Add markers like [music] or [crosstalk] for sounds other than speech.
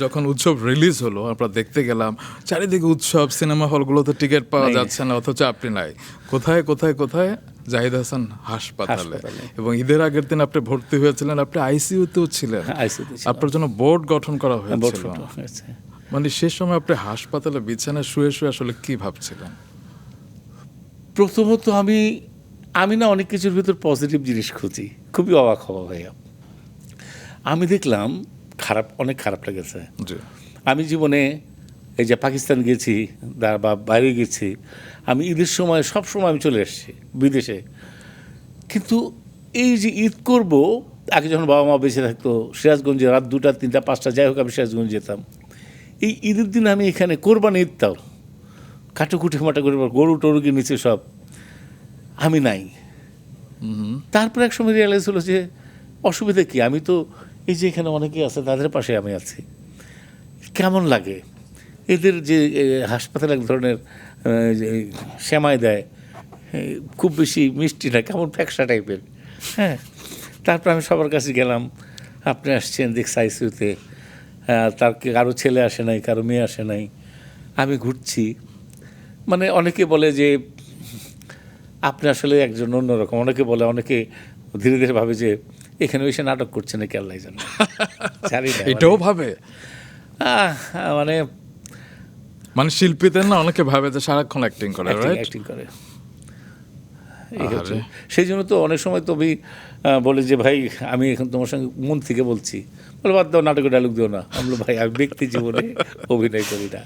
যখন উৎসব রিলিজ হলো আমরা দেখতে গেলাম চারিদিকে উৎসব সিনেমা হলগুলোতে টিকিট পাওয়া যাচ্ছে না অথচ আপনি নাই। কোথায় কোথায় কোথায়? জাহিদ হাসান হাসপাতালে। এবং ঈদের আগের দিন আপনি ভর্তি হয়েছিলেন আপনি আইসিইউতেও ছিলেন। ICU আপনার জন্য বোর্ড গঠন করা হয়েছিল। হয়েছে। মানে সে সময় আপনি হাসপাতালে বিছানায় শুয়ে শুয়ে আসলে কি ভাবছিলেন? প্রথমত আমি আমি না অনেক কিছুর ভিতর পজিটিভ জিনিস খুঁজি। খুবই অবাক হওয়া ভাইয়া। আমি দেখলাম খারাপ অনেক খারাপ লেগেছে। আমি জীবনে এই যে পাকিস্তান গেছি দা- বা বাইরে গেছি আমি ঈদের সময় সব সময় আমি চলে এসেছি বিদেশে। কিন্তু এই যে ঈদ করব আগে যখন বাবা মা বেঁচে থাকতো সিরাজগঞ্জে রাত দুটা তিনটা পাঁচটা যাই হোক আমি সিরাজগঞ্জ যেতাম। এই ঈদের দিন আমি এখানে কোরবানি ঈদটাও কাটুকুটি মাটা করে গরু টরু কিনেছি সব। আমি নাই। তারপর এক সময় রিয়ালাইজ হলো যে অসুবিধা কি? আমি তো এই যে এখানে অনেকেই আছে, তাদের পাশে আমি আছি। কেমন লাগে? এদের যে হাসপাতালে এক ধরনের শ্যামাই দেয় খুব বেশি মিষ্টি না, কেমন ফ্যাকসা টাইপের হ্যাঁ? তারপর আমি সবার কাছে গেলাম, আপনি আসছেন দেখছি আইসিউতে তার কারও ছেলে আসে নাই, কারও মেয়ে আসে নাই। আমি ঘুরছি। মানে অনেকে বলে যে, আপনি আসলে একজন অন্যরকম। অনেকে বলে, অনেকে ধীরে ধীরে ভাবে যে এখানে এসে নাটক করছে [laughs] না কেল্লাই জানে। এটাও মানে- ভাবে? মানে মানে শিল্পীদের না অনেকে ভাবে যে সারাক্ষণ অ্যাক্টিং করে অ্যাক্টিং করে। সেই জন্য তো অনেক সময় তো আমি আহ, বলে যে ভাই আমি এখন তোমার সঙ্গে মন থেকে বলছি। বলে বাদ দাও নাটকে ডায়লগ দিও না। আমি ভাই আমি ব্যক্তি জীবনে অভিনয় করি না।